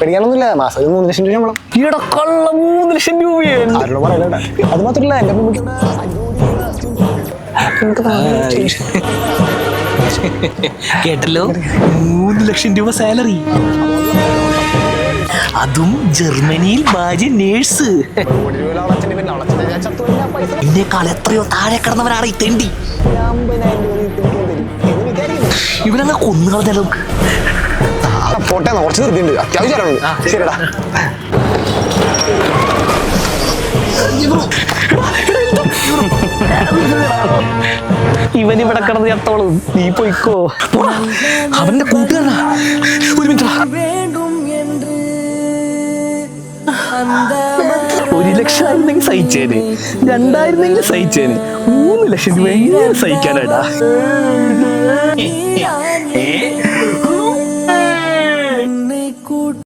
പേടിക്കാനൊന്നുമില്ല. മാസം ഒരു മൂന്ന് ലക്ഷം രൂപ ശമ്പളം ഈട മൂന്ന് ലക്ഷം രൂപയാണ് ആരോട് പറയണ്ട അത് മാത്രമല്ല ശേഷം കേട്ടല്ലോ? മൂന്ന് ലക്ഷം രൂപ സാലറി. അതും ജർമ്മനിയിൽ ഭാര്യ നേഴ്സ്. എന്നെക്കാൾ എത്രയോ താഴെ കിടന്നവനാണ് ഈ തെണ്ടി. ഇവനങ്ങ് കൊന്നുകളഞ്ഞാലോ ആ, പോട്ടെ എന്നാ, കുറച്ച് നിർത്തിണ്ട് അത്യാവശ്യം ശരിടാ ഇവൻ ഇവിടെ കിടന്ന് ചത്തോളും. നീ പോയിക്കോ. അവന്റെ കൂട്ടുകാരനാ. ഒരു മിനിറ്റ്. ഒരു ലക്ഷം ആയിരുന്നെങ്കിൽ സഹിച്ചേന്. രണ്ടായിരുന്നെങ്കിൽ സഹിച്ചേന്. മൂന്ന് ലക്ഷം രൂപ എങ്ങനെ സഹിക്കാനാടാ